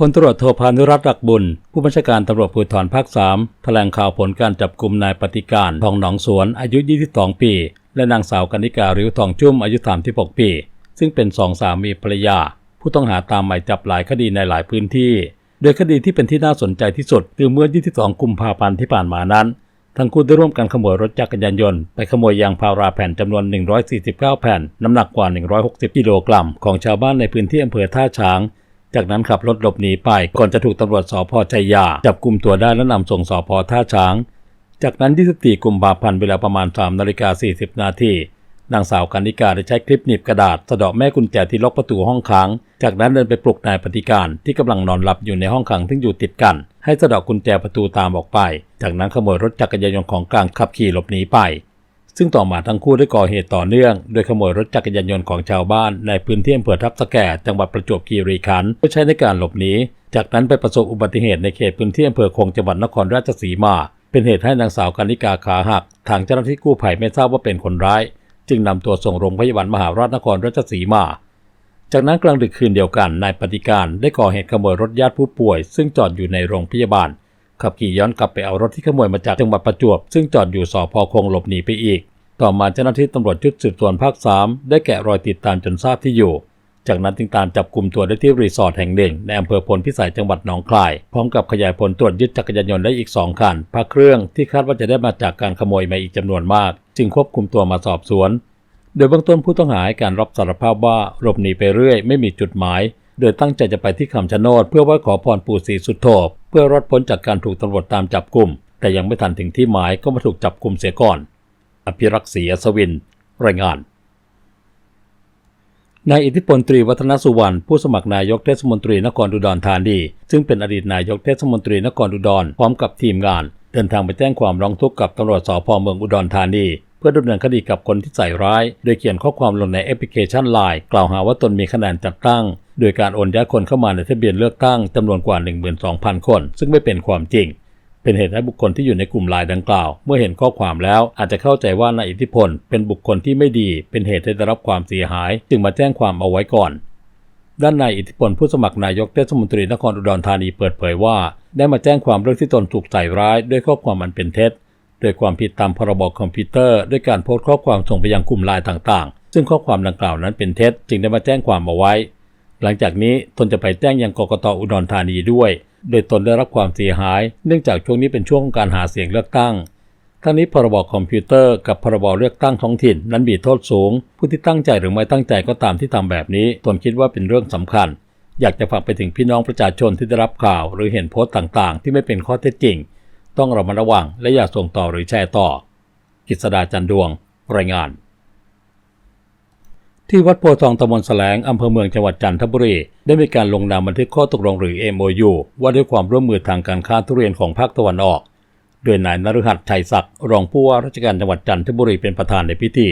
พลตำรวจโทพานุรัตน์รักบุญ ผู้บัญชาการตำรวจภูธรภาค3แถลงข่าวผลการจับกลุ่มนายปฏิการทองหนองสวนอายุ 22 ปี และนางสาวกนิการิวทองจุ้มอายุ 36 ปี ซึ่งเป็นสองสามีภรรยา ผู้ต้องหาตามหมายจับหลายคดีในหลายพื้นที่ โดยคดีที่เป็นที่น่าสนใจที่สุด คือเมื่อ 22 กุมภาพันธ์ที่ผ่านมานั้น ทั้งคู่ได้ร่วมกันขโมยรถจักรยานยนต์ไปขโมยยางพาราแผ่นจำนวน 149 แผ่น น้ำหนักกว่า 160 กิโลกรัมของชาวบ้านในพื้นที่อำเภอท่าช้าง จากนั้นขับรถหลบหนีไป ก่อนจะถูกตำรวจสพชัยยา จับกลุ่มตัวได้และนำส่งสพท่าช้าง จากนั้น 24 กุมภาพันธ์เวลาประมาณ3นาฬิกา40 นาทีนางสาวกันิกาได้ใช้คลิปหนีบกระดาษสะเดาะแม่กุญแจที่ล็อกประตูห้องขัง จากนั้นเดินไปปลุกนายปฏิการที่กำลังนอนหลับอยู่ในห้องขังซึ่งอยู่ติดกัน ให้สะเดาะกุญแจประตูตามออกไป จากนั้นขโมยรถจักรยานยนต์ของกลางขับขี่หลบหนีไป ซึ่งต่อมาทั้งคู่ได้ก่อเหตุต่อเนื่อง โดยขโมยรถจักรยานยนต์ของชาวบ้านในพื้นที่อำเภอทับสแก่จังหวัดประจวบคีรีขันธ์เพื่อใช้ในการหลบหนี จากนั้นไปประสบอุบัติเหตุในเขตพื้นที่อำเภอคงจังหวัดนครราชสีมา เป็นเหตุให้นางสาวกานิกาขาหัก ทางเจ้าหน้าที่กู้ภัยไม่ทราบว่าเป็นคนร้าย จึงนำตัวส่งโรงพยาบาลมหาราชนครราชสีมาจากนั้นกลางดึกคืนเดียวกันนายปฏิการได้ก่อเหตุขโมยรถญาติผู้ป่วย ซึ่งจอดอยู่ในโรงพยาบาล ขับขี่ย้อนกลับไปเอารถที่ขโมยมาจากจังหวัดประจวบ ซึ่งจอดอยู่สพคงหลบหนีไปอีก ต่อมาเจ้าหน้าที่ตำรวจชุดสืบสวนภาค 3 ได้แกะรอยติดตามจนทราบที่อยู่ จากนั้นจึงตามจับกลุ่มตัวได้ที่รีสอร์ทแห่งหนึ่งในอำเภอพลพิสัยจังหวัดหนองคาย พร้อมกับขยายผลตรวจยึดจักรยานยนต์ได้อีก 2 คันพระเครื่องที่คาดว่าจะได้มาจากการขโมยมาอีกจำนวนมาก จึงควบคุมตัวมาสอบสวน โดยเบื้องต้นผู้ต้องหาให้การรับสารภาพว่าหลบหนีไปเรื่อย ไม่มีจุดหมาย โดยตั้งใจจะไปที่คำชะโนดเพื่อไหว้ขอพรปู่ศรีสุโธเพื่อรอดพ้นจากการถูกตำรวจตามจับกลุ่ม แต่ยังไม่ทันถึงที่หมายก็มาถูกจับกลุ่มเสียก่อน อภิรักษ์ศรีอัศวิน รายงานนายอิทธิพลตรีวัฒนสุวรรณผู้สมัครนายกเทศมนตรีนครอุดรธานีซึ่งเป็นอดีตนายกเทศมนตรีนครอุดรพร้อมกับทีมงาน เดินทางไปแจ้งความร้องทุกข์กับตำรวจสพเมืองอุดรธานีเพื่อดำเนินคดีกับคนที่ใส่ร้าย โดยเขียนข้อความลงในแอปพลิเคชันไลน์กล่าวหาว่าตนมีคะแนนจัดตั้ง โดยการโอนย้ายคนเข้ามาในทะเบียนเลือกตั้งจำนวนกว่า 12,000 คน ซึ่งไม่เป็นความจริง เป็นเหตุให้บุคคลที่อยู่ในกลุ่มลน์ดังกล่าว เมื่อเห็นข้อความแล้วอาจจะเข้าใจว่านายอิทธิพล เป็นบุคคลที่ไม่ดี เป็นเหตุให้ได้รับความเสียหาย จึงมาแจ้งความเอาไว้ก่อน ด้านนายอิทธิพลผู้สมัครนายกเทศมนตรีนครอุดรธานีเปิดเผยว่า ได้มาแจ้งความเรื่องที่ตนถูกใส่ร้ายด้วยข้อความอันเป็นเท็จโดยความผิดตามพรบคอมพิวเตอร์ด้วยการโพสต์ข้อความส่งไปยังกลุ่มไลน์ต่างๆ ซึ่งข้อความดังกล่าวนั้นเป็นเท็จ จึงได้มาแจ้งความเอาไว้ หลังจากนี้ตนจะไปแจ้งยังกกตอุดรธานีด้วย โดยตนได้รับความเสียหาย เนื่องจากช่วงนี้เป็นช่วงของการหาเสียงเลือกตั้งทั้งนี้พรบคอมพิวเตอร์กับพรบเลือกตั้งท้องถิ่น นั้นมีโทษสูง ผู้ที่ตั้งใจหรือไม่ตั้งใจก็ตามที่ทำแบบนี้ ตนคิดว่าเป็นเรื่องสำคัญ อยากจะฝากไปถึงพี่น้องประชาชนที่ได้รับข่าว หรือเห็นโพสต์ต่างๆ ที่ไม่เป็นข้อเท็จจริง ต้องระมัดระวังและอย่าส่งต่อหรือแชร์ต่อ กิษดาจันดวง รายงาน ที่วัดโพทองตำบลแสลงอำเภอเมืองจังหวัดจันทบุรี ได้มีการลงนามบันทึกข้อตกลงหรือ MOU ว่าด้วยความร่วมมือทางการค้าทุเรียนของภาคตะวันออก โดยนายนฤหัสชัยศักดิ์รองผู้ว่าราชการจังหวัดจันทบุรีเป็นประธานในพิธี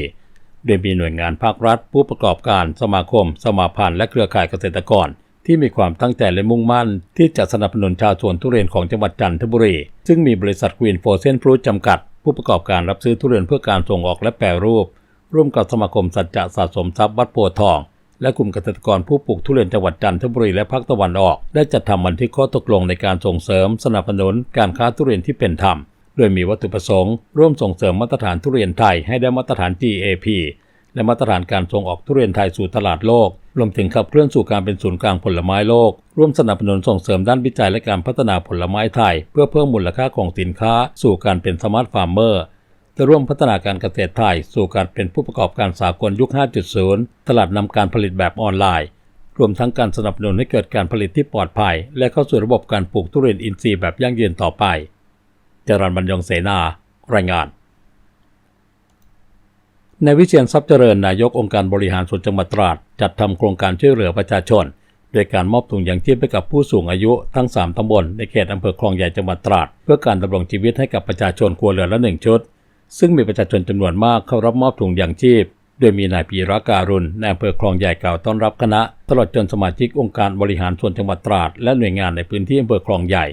โดยมีหน่วยงานภาครัฐ ผู้ประกอบการ สมาคม สมาพันธ์และเครือข่ายเกษตรกร ที่มีความตั้งใจและมุ่งมั่น ที่จะสนับสนุนชาวสวนทุเรียนของจังหวัดจันทบุรี ซึ่งมีบริษัทควีนโฟเซนฟรุตจำกัด ผู้ประกอบการรับซื้อทุเรียนเพื่อการส่งออกและแปรรูป ร่วมกับสมาคมสัจจะสะสมทรัพย์วัดโพทอง และกลุ่มเกษตรกรผู้ปลูกทุเรียนจังหวัดจันทบุรีและภาคตะวันออก ได้จัดทำบันทึกข้อตกลงในการส่งเสริม สนับสนุนการค้าทุเรียนที่เป็นธรรม โดยมีวัตถุประสงค์ ร่วมส่งเสริมมาตรฐานทุเรียนไทยให้ได้มาตรฐาน GAP และมาตรฐานการส่งออกทุเรียนไทยสู่ตลาดโลก รวมถึงขับเคลื่อนสู่การเป็นศูนย์กลางผลไม้โลก ร่วมสนับสนุนส่งเสริมด้านวิจัยและการพัฒนาผลไม้ไทย เพื่อเพิ่มมูลค่าของสินค้า สู่การเป็นสมาร์ทฟาร์มเมอร์ จะร่วมพัฒนาการเกษตรไทย สู่การเป็นผู้ประกอบการสากลยุค 5.0 ตลาดนำการผลิตแบบออนไลน์ รวมทั้งการสนับสนุนให้เกิดการผลิตที่ปลอดภัย และเข้าสู่ระบบการปลูกทุเรียนอินทรีย์แบบยั่งยืนต่อไป จรัญบรรยงเสนา รายงานในวิเชียนทรัพย์เจริญนายกองค์การบริหารส่วนจังหวัดตราด จัดทำโครงการช่วยเหลือประชาชน โดยการมอบถุงยางชีพให้กับผู้สูงอายุทั้ง 3 ตำบลในเขตอำเภอคลองใหญ่จังหวัดตราด เพื่อการดำรงชีวิตให้กับประชาชนครัวเรือนละหนึ่งชุด ซึ่งมีประชาชนจำนวนมากเข้ารับมอบถุงยางชีพ โดยมีนายปีระการุณในอำเภอคลองใหญ่กล่าวต้อนรับคณะ ตลอดจนสมาชิกองค์การบริหารส่วนจังหวัดตราด และหน่วยงานในพื้นที่อำเภอคลองใหญ่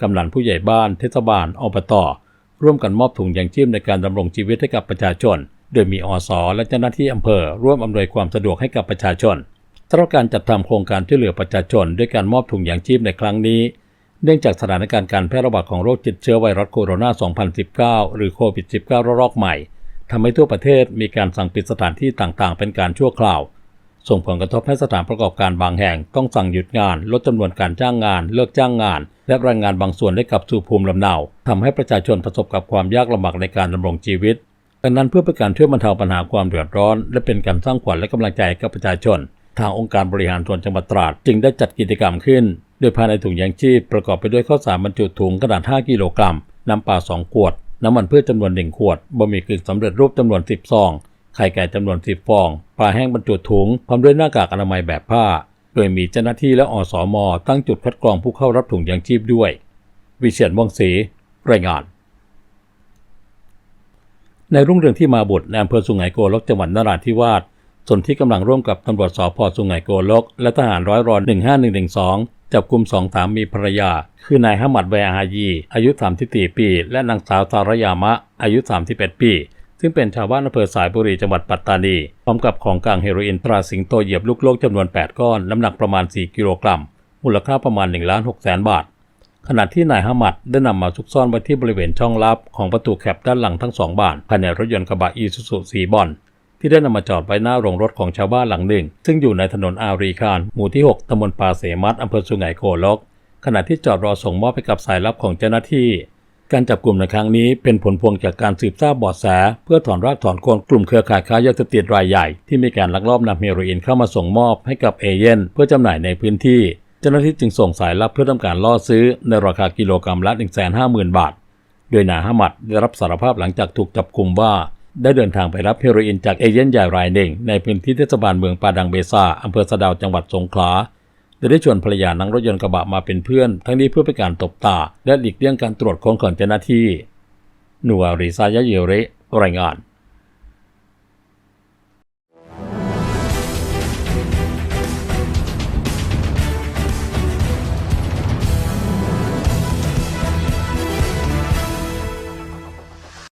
กำนันผู้ใหญ่บ้าน เทศบาลอบตร่วมกันมอบถุงยางชีพในการดำรงชีวิตให้กับประชาชน โดยมีอสและเจ้าหน้าที่อำเภอร่วมอำนวยความสะดวกให้กับประชาชนสำหรับการจัดทำโครงการช่วยเหลือประชาชน ด้วยการมอบถุงยางชีพในครั้งนี้ เนื่องจากสถานการณ์การแพร่ระบาดของโรคติดเชื้อไวรัสโคโรนา 2019 หรือโควิด -19 ระลอกใหม่ทำให้ทั่วประเทศมีการสั่งปิดสถานที่ต่างๆ เป็นการชั่วคราว ส่งผลกระทบให้สถานประกอบการบางแห่งต้องสั่งหยุดงาน ลดจำนวนการจ้างงาน เลิกจ้างงาน และแรงงานบางส่วนได้กลับสู่ภูมิลำเนาทำให้ประชาชนประสบกับความยากลำบากในการดำรงชีวิตดังนั้นเพื่อเป็นการช่วยบรรเทาปัญหาความเดือดร้อน และเป็นการสร้างขวัญและกำลังใจกับประชาชน ทางองค์การบริหารส่วนจังหวัดตราดจึงได้จัดกิจกรรมขึ้น โดยภายในถุงยางชีพประกอบไปด้วยข้าวสารบรรจุถุงขนาด5กิโลกรัม น้ำเปล่า 2 ขวด น้ำมันพืชจำนวน 1 ขวด บะหมี่กึ่งสำเร็จรูปจำนวน 10 ซอง ไข่ไก่จำนวน 10 ฟอง ปลาแห้งบรรจุถุง พร้อมด้วยหน้ากากอนามัยแบบผ้า โดยมีเจ้าหน้าที่และอสม ตั้งจุดคัดกรองผู้เข้ารับถุงยางชีพด้วย วิเชียรว่องศรีรายงานในรุ่งเรืองที่มาบุตรในอำเภอสุไหงโกลกจังหวัดนราธิวาสส่วนที่กำลังร่วมกับตำรวจสพสุไหงโกลก และทหารร้อยรอน15112 จับกลุ่มสองสามีภรรยา คือนายฮัมมัดแวร์ฮายี อายุ 34 ปี และนางสาวสารยามะ อายุ 31 ปี ซึ่งเป็นชาวบ้านอำเภอสายบุรีจังหวัดปัตตานี พร้อมกับของกลางเฮโรอีนตราสิงโตเหยียบลูกโลกจำนวน 8 ก้อน น้ำหนักประมาณ 4 กิโลกรัม มูลค่าประมาณ1ล้าน6แสนบาท ขณะที่นายฮัมมัดได้นำมาซุกซ่อนไว้ที่บริเวณช่องลับของประตูแคปด้านหลังทั้งสองบานภายในรถยนต์กระบะอีซูซูสีบอล ที่ได้นำมาจอดไว้หน้าโรงรถของชาวบ้านหลังหนึ่ง ซึ่งอยู่ในถนนอารีคารหมู่ที่ 6ตำบลปาเสมัดอำเภอสุไหงโกลก ขณะที่จอดรอส่งมอบให้กับสายลับของเจ้าหน้าที่ การจับกลุ่มในครั้งนี้เป็นผลพวงจากการสืบทราบเบาะแส เพื่อถอนรากถอนโคนกลุ่มเครือข่ายค้ายาเสพติดรายใหญ่ที่มีการลักลอบนำเฮโรอีนเข้ามาส่งมอบให้กับเอเย่นเพื่อจำหน่ายในพื้นที่ เจ้าหน้าที่จึงส่งสายลับเพื่อทำการล่อซื้อในราคากิโลกรัมละ150,000 บาท โดยนายฮัมหมัดได้รับสารภาพหลังจากถูกจับกลุ่มว่า ได้เดินทางไปรับเฮโรอีนจากเอเย่นใหญ่รายหนึ่ง ในพื้นที่เทศบาลเมืองปาดังเบซาอำเภอสะดาวจังหวัดสงขลาโดยได้ชวนภรรยานั่งรถยนต์กระบะมาเป็นเพื่อน ทั้งนี้เพื่อเป็นการตบตา และหลีกเลี่ยงการตรวจค้นของเจ้าหน้าที่หนัวริซายะเยเรรายงาน